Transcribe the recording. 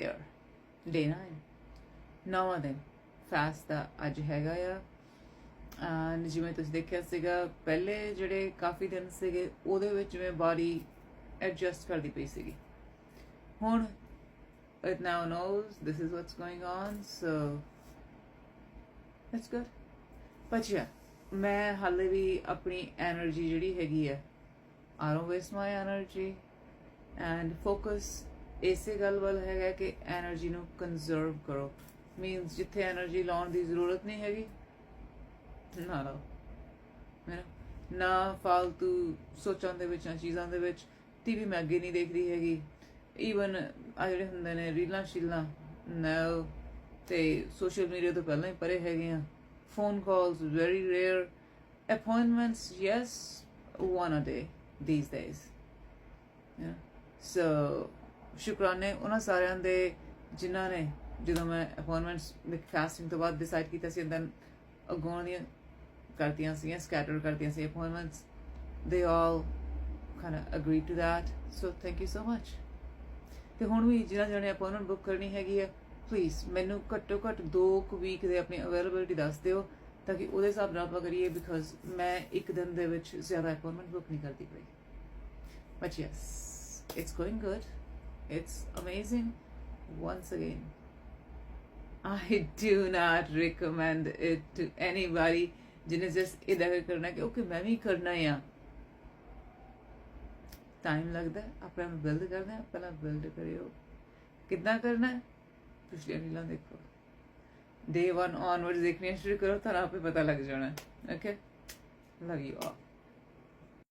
dear ਲੈਣਾ ਹੈ ਨੌਵਾਂ ਦਿਨ। ਫਾਸਟ ਦਾ ਅੱਜ ਹੈਗਾ ਆ। ਜਿਵੇਂ ਤੁਸੀਂ ਦੇਖਿਆ ਸੀਗਾ, ਪਹਿਲੇ ਜਿਹੜੇ ਕਾਫੀ ਦਿਨ ਸੀਗੇ, ਉਹਦੇ ਵਿੱਚ ਮੈਂ ਬਾਰੀ ਐਡਜਸਟ ਕਰਦੀ ਪਈ ਸੀਗੀ। ਹੁਣ it now knows this is what's going on, so that's good but ਮੈਂ ਹਾਲੇ ਵੀ ਆਪਣੀ એનર્ਜੀ ਜਿਹੜੀ ਹੈਗੀ ਹੈ I don't my energy and focus ਇਸੇ ਗੱਲ ਵੱਲ ਹੈਗਾ ਕਿ એનર્ਜੀ ਨੂੰ ਕੰਜ਼ਰਵ ਕਰੋ। ਮੀਨਸ ਜਿੱਥੇ એનર્ਜੀ ਲਾਉਣ ਦੀ ਜ਼ਰੂਰਤ ਨਹੀਂ ਹੈਗੀ, ਨਾ ਲਾਓ। ਮੇਰਾ, ਨਾ ਫालतू ਸੋਚਾਂ ਦੇ ਵਿੱਚ, ਨਾ ਚੀਜ਼ਾਂ ਦੇ ਵਿੱਚ ਟੀਵੀ ਮੈਂ ਅੱਗੇ ਨਹੀਂ ਦੇਖ ਰਹੀ ਹੈਗੀ। ਈਵਨ ਆ ਜਿਹੜੇ ਹੁੰਦੇ ਨੇ ਰੀਲਾਂ ਸ਼ੀਲਾਂ ਨੋ ਤੇ ਸੋਸ਼ਲ ਮੀਡੀਆ ਤੋਂ ਪਹਿਲਾਂ ਹੀ ਪਰੇ ਹੈਗੇ ਆ। Phone calls very rare appointments yes one a day these days so ਸ਼ੁਕਰਾਨੇ ਉਹਨਾਂ ਸਾਰਿਆਂ ਦੇ ਜਿਨ੍ਹਾਂ ਨੇ ਜਦੋਂ ਮੈਂ ਅਪਾਇੰਟਮੈਂਟਸ ਵਿਦ ਫਾਸਟਿੰਗ ਤੋਂ ਬਾਅਦ ਡਿਸਾਈਡ ਕੀਤਾ ਸੀ ਦੈਨ ਅਗੋਂ ਦੀਆਂ ਕਰਤੀਆਂ ਸੀ ਸਕੈਟਰ ਕਰਤੀਆਂ ਸੀ ਅਪਾਇੰਟਮੈਂਟਸ ਦੇ all kind of agreed to that. So, thank you so much. ਤੇ ਹੁਣ ਵੀ ਜਿਹਨਾਂ ਜਣੇ ਅਪਾਇੰਟਮੈਂਟ ਬੁੱਕ ਕਰਨੀ ਹੈਗੀ ਹੈ ਪਲੀਜ਼ ਮੈਨੂੰ ਘੱਟੋ ਘੱਟ 2 ਕੁ ਵੀਕ ਦੇ ਆਪਣੀ ਅਵੇਲੇਬਿਲਟੀ ਦੱਸ ਦਿਓ ਤਾਂ ਕਿ ਉਹਦੇ ਹਿਸਾਬ ਨਾਲ ਆਪਾਂ ਕਰੀਏ ਬਿਕਾਜ਼ ਮੈਂ ਇੱਕ ਦਿਨ ਦੇ ਵਿੱਚ ਜ਼ਿਆਦਾ ਅਪਾਇੰਟਮੈਂਟ ਬੁੱਕ ਨਹੀਂ ਕਰਦੀ ਪਈ। But yes it's going good it's amazing once again I do not recommend it to anybody. ਜਿਹਨੇ ਜਸ ਇਦਾਂ ਕਰਨਾ ਕਿ ਓਕੇ ਮੈਂ ਵੀ ਕਰਨਾ ਆ ਟਾਈਮ ਲੱਗਦਾ ਹੈ, ਆਪਣਾ ਬਿਲਡ ਕਰਨਾ ਹੈ, ਪਹਿਲਾਂ ਬਿਲਡ ਕਰਿਓ ਕਿੱਦਾਂ ਕਰਨਾ ਹੈ ਪਿਛਲੀਆਂ ਰੀਲਾਂ ਦੇਖੋ ਡੇ 1 ਆਨਵਰਡਸ ਦੇਖਣੀਆਂ ਸ਼ੁਰੂ ਕਰੋ ਤਾਂ ਆਪੇ ਪਤਾ ਲੱਗ ਜਾਣਾ ਓਕੇ ਲਵ ਯੂ ਆਲ